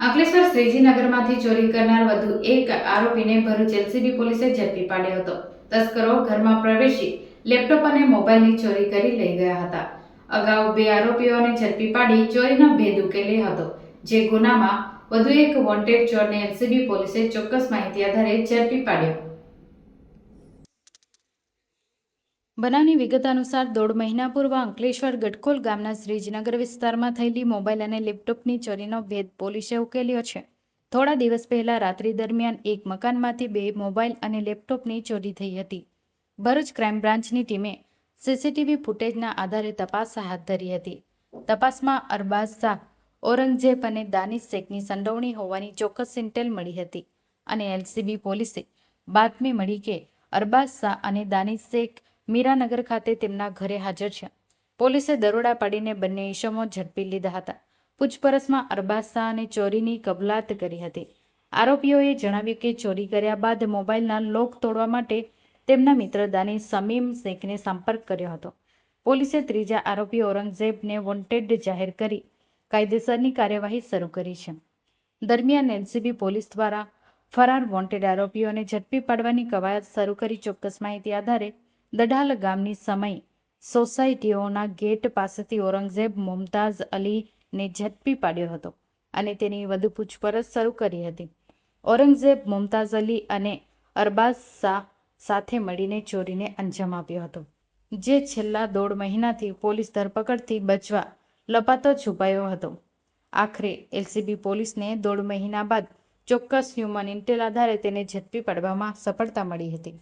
અંકલેશ્વર શ્રીજીનગરમાંથી ચોરી કરનાર વધુ એક આરોપીને ભરૂચ એલસીબી પોલીસે ઝડપી પાડ્યો હતો. તસ્કરો ઘરમાં પ્રવેશી લેપટોપ અને મોબાઈલની ચોરી કરી લઈ ગયા હતા. અગાઉ બે આરોપીઓને ઝડપી પાડી ચોરીનો ભેદ ઉકેલી હતો, જે ગુનામાં વધુ એક વોન્ટેડ ચોરને એલસીબી પોલીસે ચોક્કસ માહિતી આધારે ઝડપી પાડ્યો. બનાવની વિગત અનુસાર દોઢ મહિના પૂર્વ અંકલેશ્વર ગટકોલ ગામના શ્રીજનગર વિસ્તારમાં થયેલી મોબાઈલ અને લેપટોપની ચોરીનો ભેદ પોલીસે ઉકેલ્યો છે. થોડા દિવસ પહેલા રાત્રિ દરમિયાન એક મકાનમાંથી બે મોબાઈલ અને લેપટોપની ચોરી થઈ હતી. ભરૂચ ક્રાઇમ બ્રાન્ચની ટીમે સીસીટીવી ફૂટેજના આધારે તપાસ હાથ ધરી હતી. તપાસમાં અરબાઝ શાહ ઔરંગઝેબ અને દાનિશ શેખની સંડોવણી હોવાની ચોક્કસ ઇન્ટેલ મળી હતી અને એલસીબી પોલીસે બાતમી મળી કે અરબાઝ શાહ અને દાનિશ શેખ મીરાનગર ખાતે તેમના ઘરે હાજર છે. પોલીસે દરોડા પાડીને બંને ઈસમો ઝડપી લીધા હતા. પૂછપરછમાં અરબાઝ શાહ અને ચોરીની કબૂલાત કરી હતી. આરોપીઓએ જણાવ્યું કે ચોરી કર્યા બાદ મોબાઈલના લોક તોડવા માટે તેમના મિત્ર દાની સમીમ શેખને સંપર્ક કર્યો હતો. પોલીસે ત્રીજા આરોપી ઔરંગઝેબને વોન્ટેડ જાહેર કરી કાયદેસરની કાર્યવાહી શરૂ કરી છે. દરમિયાન એનસીબી પોલીસ દ્વારા ફરાર વોન્ટેડ આરોપીઓને ઝડપી પાડવાની કવાયત શરૂ કરી ચોક્કસ માહિતી આધારે દઢાલ ગામની સમય સોસાયટીઓના ગેટ પાસેથી ઔરંગઝેબ મુમતાઝ અલીને ઝડપી પાડ્યો હતો અને તેની વધુ પૂછપરછ શરૂ કરી હતી. ઔરંગઝેબ, મુમતાઝ અલી અને અરબાઝ શાહ સાથે મળીને ચોરીને અંજામ આપ્યો હતો, જે છેલ્લા દોઢ મહિનાથી પોલીસ ધરપકડથી બચવા લપાતો છુપાયો હતો. આખરે એલસીબી પોલીસને દોઢ મહિના બાદ ચોક્કસ હ્યુમન ઇન્ટેલ આધારે તેને ઝડપી પાડવામાં સફળતા મળી હતી.